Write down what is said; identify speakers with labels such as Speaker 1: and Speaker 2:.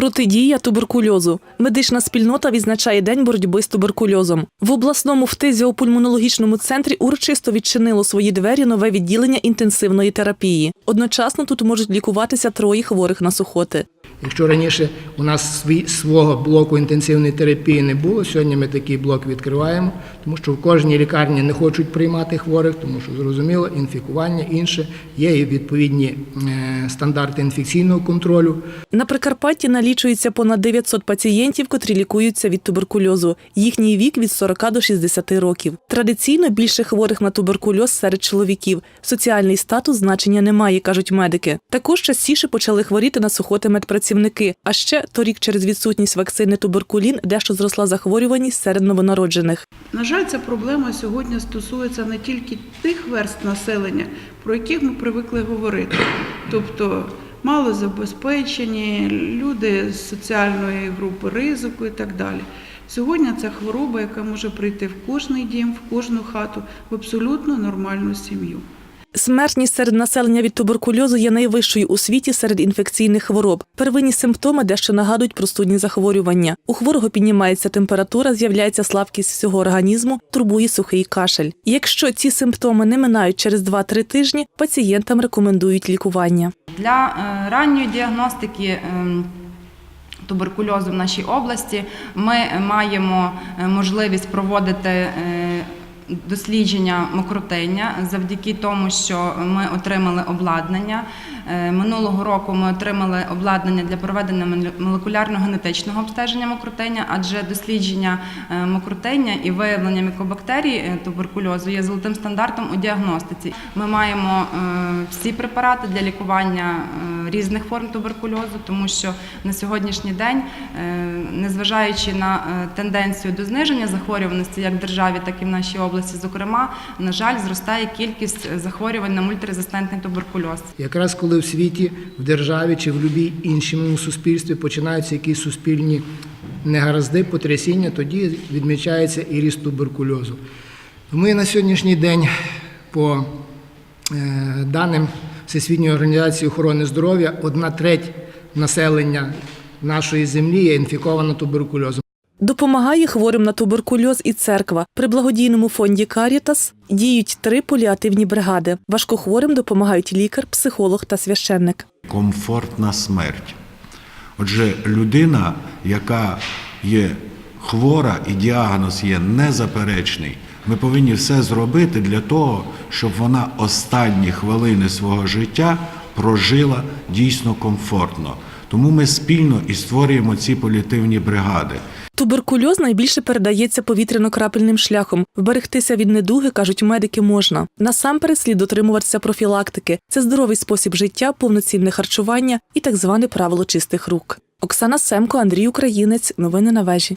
Speaker 1: Протидія туберкульозу. Медична спільнота відзначає день боротьби з туберкульозом. В обласному фтизіопульмонологічному центрі урочисто відчинило свої двері нове відділення інтенсивної терапії. Одночасно тут можуть лікуватися троє хворих на сухоти.
Speaker 2: Якщо раніше у нас свого блоку інтенсивної терапії не було, сьогодні ми такий блок відкриваємо, тому що в кожній лікарні не хочуть приймати хворих, тому що зрозуміло, інфікування інше, є і відповідні е, стандарти інфекційного контролю.
Speaker 1: На Прикарпатті налічується понад 900 пацієнтів, котрі лікуються від туберкульозу. Їхній вік від 40 до 60 років. Традиційно більше хворих на туберкульоз серед чоловіків. Соціальний статус значення не має, кажуть медики. Також частіше почали хворіти на сухоти медпрацівники. А ще торік через відсутність вакцини туберкулін дещо зросла захворюваність серед новонароджених.
Speaker 3: На жаль, ця проблема сьогодні стосується не тільки тих верст населення, про яких ми привикли говорити, тобто малозабезпечені, люди з соціальної групи ризику і так далі. Сьогодні це хвороба, яка може прийти в кожний дім, в кожну хату, в абсолютно нормальну сім'ю.
Speaker 1: Смертність серед населення від туберкульозу є найвищою у світі серед інфекційних хвороб. Первинні симптоми дещо нагадують простудні захворювання. У хворого піднімається температура, з'являється слабкість всього організму, турбує сухий кашель. Якщо ці симптоми не минають через 2-3 тижні, пацієнтам рекомендують лікування.
Speaker 4: Для е, ранньої діагностики ем, туберкульозу в нашій області ми маємо е, можливість проводити е, дослідження мокротиння завдяки тому, що ми отримали обладнання. Е, Минулого року ми отримали обладнання для проведення моле- молекулярно-генетичного обстеження мокротиння, адже дослідження е, мокротиння і виявлення мікобактерій е, туберкульозу є золотим стандартом у діагностиці. Ми маємо всі препарати для лікування різних форм туберкульозу, тому що на сьогоднішній день, е, незважаючи на е, тенденцію до зниження захворюваності як в державі, так і в нашій області, зокрема, на жаль, зростає кількість захворювань на мультирезистентний туберкульоз.
Speaker 2: Якраз коли в світі, в державі чи в будь-якій іншому суспільстві починаються якісь суспільні негаразди, потрясіння, тоді відмічається і ріст туберкульозу. Ми на сьогоднішній день, по е, даним Всесвітньої організації охорони здоров'я, одна треть населення нашої землі є інфікована туберкульозом.
Speaker 1: Допомагає хворим на туберкульоз і церква. При благодійному фонді Карітас діють три поліативні бригади. Важкохворим допомагають лікар, психолог та священник.
Speaker 5: комфортна смерть. Отже, людина, яка є хвора і діагноз є незаперечний, ми повинні все зробити для того, щоб вона останні хвилини свого життя прожила дійсно комфортно. Тому ми спільно і створюємо ці політивні бригади.
Speaker 1: Туберкульоз найбільше передається повітряно-крапельним шляхом. Вберегтися від недуги, кажуть медики, можна. Насамперед слід дотримуватися профілактики. Це здоровий спосіб життя, повноцінне харчування і так зване правило чистих рук. Оксана Семко, Андрій Українець. Новини на вежі.